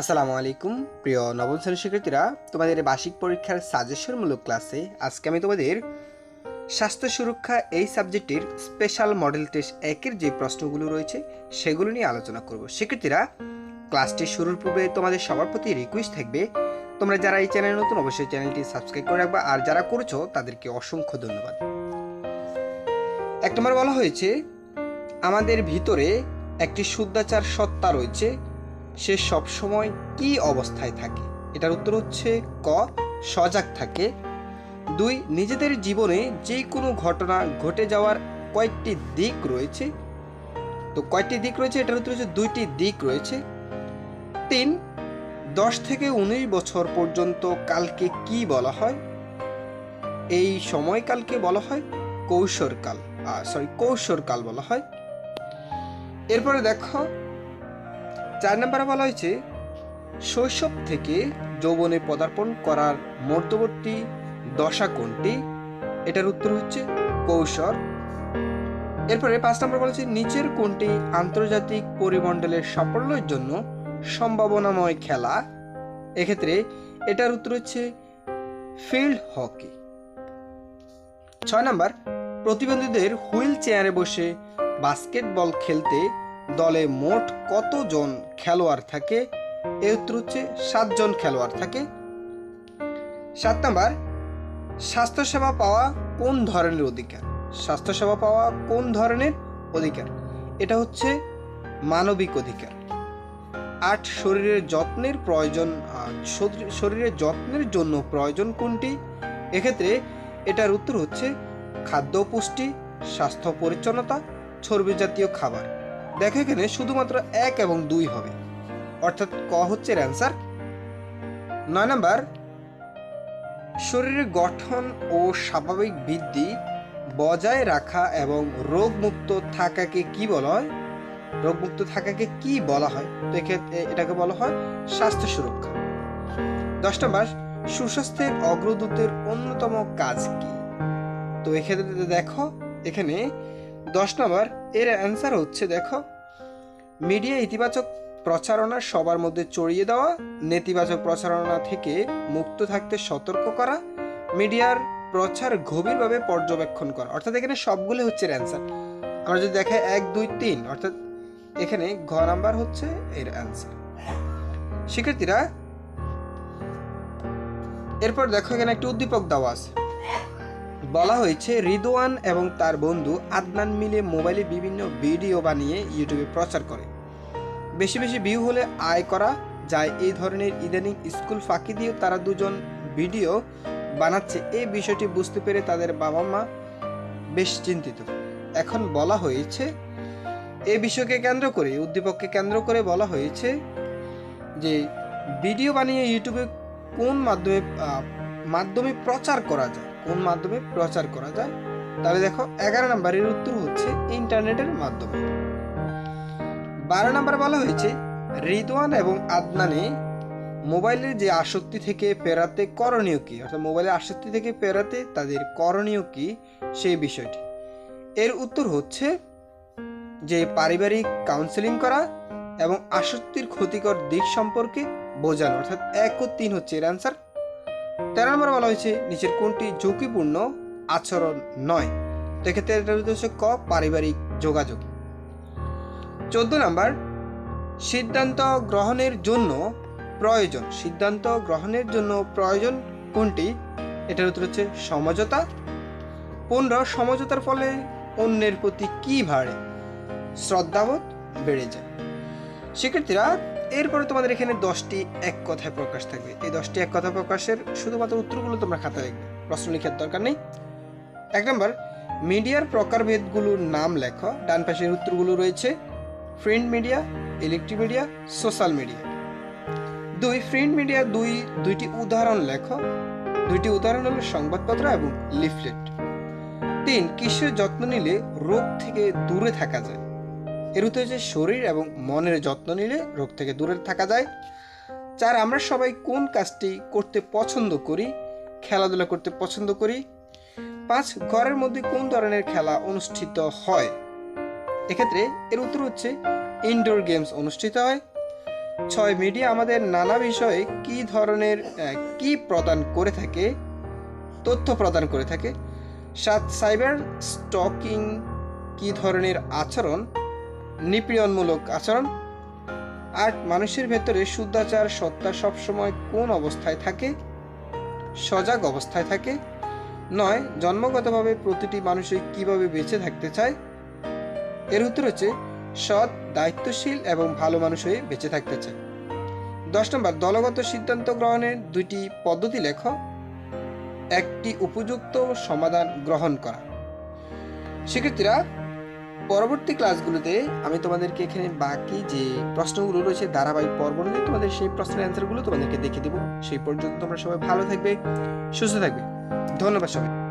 আসসালামু আলাইকুম, প্রিয় নবম শ্রেণির শিক্ষার্থীরা। তোমাদের বার্ষিক পরীক্ষার সাজেশনমূলক ক্লাসে আজকে আমি তোমাদের স্বাস্থ্য সুরক্ষা এই সাবজেক্টের স্পেশাল মডেল টেস্ট একের যে প্রশ্নগুলো রয়েছে, সেগুলো নিয়ে আলোচনা করব। শিক্ষার্থীরা ক্লাসটি শুরুর পূর্বে তোমাদের সবার প্রতি রিকোয়েস্ট থাকবে, তোমরা যারা এই চ্যানেল নতুন, অবশ্যই চ্যানেলটি সাবস্ক্রাইব করে রাখবা, আর যারা করেছ, তাদেরকে অসংখ্য ধন্যবাদ। এক নম্বর বলা হয়েছে, আমাদের ভিতরে একটি শুদ্ধাচার সত্তা রয়েছে সে সবসময় কি অবস্থায় থাকে? এটার উত্তর হচ্ছে ক, সজাগ থাকে। দুই, নিজেদের জীবনে যে কোনো ঘটনা ঘটে যাওয়ার কয়েকটি দিক রয়েছে। তো কয়েকটি দিক রয়েছে, এটার উত্তর হচ্ছে দুইটি দিক রয়েছে। তিন, দশ থেকে উনিশ বছর পর্যন্ত কালকে কি বলা হয়? এই সময়কালকে বলা হয় কৌশরকাল সরি কৌশরকাল বলা হয়। এরপরে দেখো চার নম্বরে বলা হয়েছে, শৈশব থেকে যৌবনে পদার্পণ করার মধ্যবর্তী দশা কোনটি এটার উত্তর হচ্ছে কৌশল এরপরে পাঁচ নম্বর বলা হচ্ছে, নিচের কোনটি আন্তর্জাতিক পরিমণ্ডলের সাফল্যের জন্য সম্ভাবনাময় খেলা। এক্ষেত্রে এটার উত্তর হচ্ছে ফিল্ড হকি। ছয় নম্বর, প্রতিবন্ধীদের হুইল চেয়ারে বসে বাস্কেটবল খেলতে দলে মোট কতজন খেলোয়াড় থাকে? এর উত্তর হচ্ছে সাতজন খেলোয়াড় থাকে। সাত নাম্বার, স্বাস্থ্যসেবা পাওয়া কোন ধরনের অধিকার? স্বাস্থ্যসেবা পাওয়া কোন ধরনের অধিকার? এটা হচ্ছে মানবিক অধিকার। আট, শরীরের যত্নের প্রয়োজন। শরীরের যত্নের জন্য প্রয়োজন কোনটি? এক্ষেত্রে এটার উত্তর হচ্ছে খাদ্য পুষ্টি, স্বাস্থ্য পরিচ্ছন্নতা, চর্বি জাতীয় খাবার। দেখো এখানে শুধুমাত্র এক এবং দুই হবে। অর্থাৎ ক হচ্ছে অ্যান্সার নয় নাম্বার, শরীরের গঠন ও স্বাভাবিক বৃদ্ধি বজায় রাখা এবং রোগমুক্ত থাকাকে কি বলা হয়? রোগমুক্ত থাকাকে কি বলা হয়? তো এক্ষেত্রে এটাকে বলা হয় স্বাস্থ্য সুরক্ষা। দশ নাম্বার, সুস্বাস্থ্যের অগ্রদূতের অন্যতম কাজ কি? তো এক্ষেত্রে দেখো, এখানে দশ নম্বর, এর অ্যান্সার হচ্ছে দেখো মিডিয়া ইতিবাচক প্রচারণা সবার মধ্যে চড়িয়ে দেওয়া, নেতিবাচক প্রচারণা থেকে মুক্ত থাকতে সতর্ক করা মিডিয়ার প্রচার গভীরভাবে পর্যবেক্ষণ করা। অর্থাৎ এখানে সবগুলো হচ্ছে অ্যান্সার আমরা যদি দেখে এক, দুই, তিন, অর্থাৎ এখানে ঘ নাম্বার হচ্ছে এর অ্যান্সার শিক্ষার্থীরা, এরপর দেখো এখানে একটি উদ্দীপক দেওয়া আছে। বলা হয়েছে, রিদওয়ান এবং তার বন্ধু আদনান মিলে মোবাইলে বিভিন্ন ভিডিও বানিয়ে ইউটিউবে প্রচার করে। বেশি বেশি ভিউ হলে আয় করা যায়। এই ধরনের ইদানিং স্কুল ফাঁকি দিয়ে তারা দুজন ভিডিও বানাচ্ছে। এই বিষয়টি বুঝতে পেরে তাদের বাবা মা বেশ চিন্তিত। এখন বলা হয়েছে, এ বিষয়কে কেন্দ্র করে, উদ্দীপককে কেন্দ্র করে বলা হয়েছে যে, ভিডিও বানিয়ে ইউটিউবে কোন মাধ্যমে মাধ্যমে প্রচার করা যায়? কোন মাধ্যমে প্রচার করা যায়? তাহলে দেখো, এগারো নম্বরের উত্তর হচ্ছে ইন্টারনেটের মাধ্যমে। বারো নম্বর বলা হয়েছে, রিদওয়ান এবং আদনানে মোবাইলের যে আসক্তি থেকে পেরাতে করণীয় কি? অর্থাৎ মোবাইলের আসক্তি থেকে পেরাতে তাদের করণীয় কি সেই বিষয়টি? এর উত্তর হচ্ছে যে পারিবারিক কাউন্সেলিং করা এবং আসক্তির ক্ষতিকর দিক সম্পর্কে বোঝানো। অর্থাৎ এক ও তিন হচ্ছে এর অ্যান্সার তেরো নম্বর বলা হয়েছে, নিচের কোনটি ঝুঁকিপূর্ণ আচরণ নয়। এক্ষেত্রে এটা হচ্ছে ক, পারিবারিক যোগাযোগ। চোদ্দ নাম্বার, সিদ্ধান্ত গ্রহণের জন্য প্রয়োজন। সিদ্ধান্ত গ্রহণের জন্য প্রয়োজন কোনটি? এটার উত্তর হচ্ছে সমঝোতা। পনেরো, সমঝোতার ফলে অন্যের প্রতি কি বাড়ে শ্রদ্ধাবোধ বেড়ে যায়। শিক্ষার্থীরা এরপরে তোমাদের এখানে দশটি এক কথায় প্রকাশ থাকবে। এই দশটি এক কথা প্রকাশের শুধুমাত্র উত্তরগুলো তোমরা খাতা লিখবে প্রশ্ন লেখার দরকার নেই। এক নম্বর, মিডিয়ার প্রকারভেদগুলোর নাম লেখো। ডান পাশের উত্তরগুলো রয়েছে, print media, electric media, social media. দুই, প্রিন্ট মিডিয়া দুই, দুইটি উদাহরণ লেখো। দুইটি উদাহরণ হলো সংবাদপত্র এবং লিফলেট। তিন, কিসের যত্ন নিলে রোগ থেকে দূরে থাকা যায়? এর উত্তর হচ্ছে শরীর এবং মনের যত্ন নিলে রোগ থেকে দূরে থাকা যায়। চার, আমরা সবাই কোন কাজটি করতে পছন্দ করি, খেলাধুলা করতে পছন্দ করি? পাঁচ, ঘরের মধ্যে কোন ধরনের খেলা অনুষ্ঠিত হয়? এক্ষেত্রে এর উত্তর হচ্ছে ইনডোর গেমস অনুষ্ঠিত হয়। ছয় মিডিয়া আমাদের নানা বিষয়ে কি ধরনের কি প্রদান করে থাকে, তথ্য প্রদান করে থাকে? সাত সাইবার স্টকিং কি ধরনের আচরণ নিপীড়নমূলক আচরণ। আট মানুষের ভেতরে শুদ্ধাচার, সত্তা সবসময় কোন অবস্থায় থাকে? সজাগ অবস্থায় থাকে। নয়, জন্মগতভাবে প্রতিটি মানুষই কীভাবে বেঁচে থাকতে চায়? এর উত্তর হচ্ছে, সৎ, দায়িত্বশীল এবং ভালো মানুষ হয়ে বেঁচে থাকতে চায়। দশ নম্বর, দলগত সিদ্ধান্ত গ্রহণের দুইটি পদ্ধতি লেখ। একটি উপযুক্ত সমাধান গ্রহণ করা। শিক্ষার্থীরা পরবর্তী ক্লাসগুলোতে আমি তোমাদেরকে এখানে বাকি যে প্রশ্নগুলো রয়েছে, ধারাবাহিক পর্ব নিয়ে তোমাদের সেই প্রশ্নের অ্যান্সারগুলো তোমাদেরকে দেখে দেবো। সেই পর্যন্ত তোমরা সবাই ভালো থাকবে, সুস্থ থাকবে। ধন্যবাদ সবাই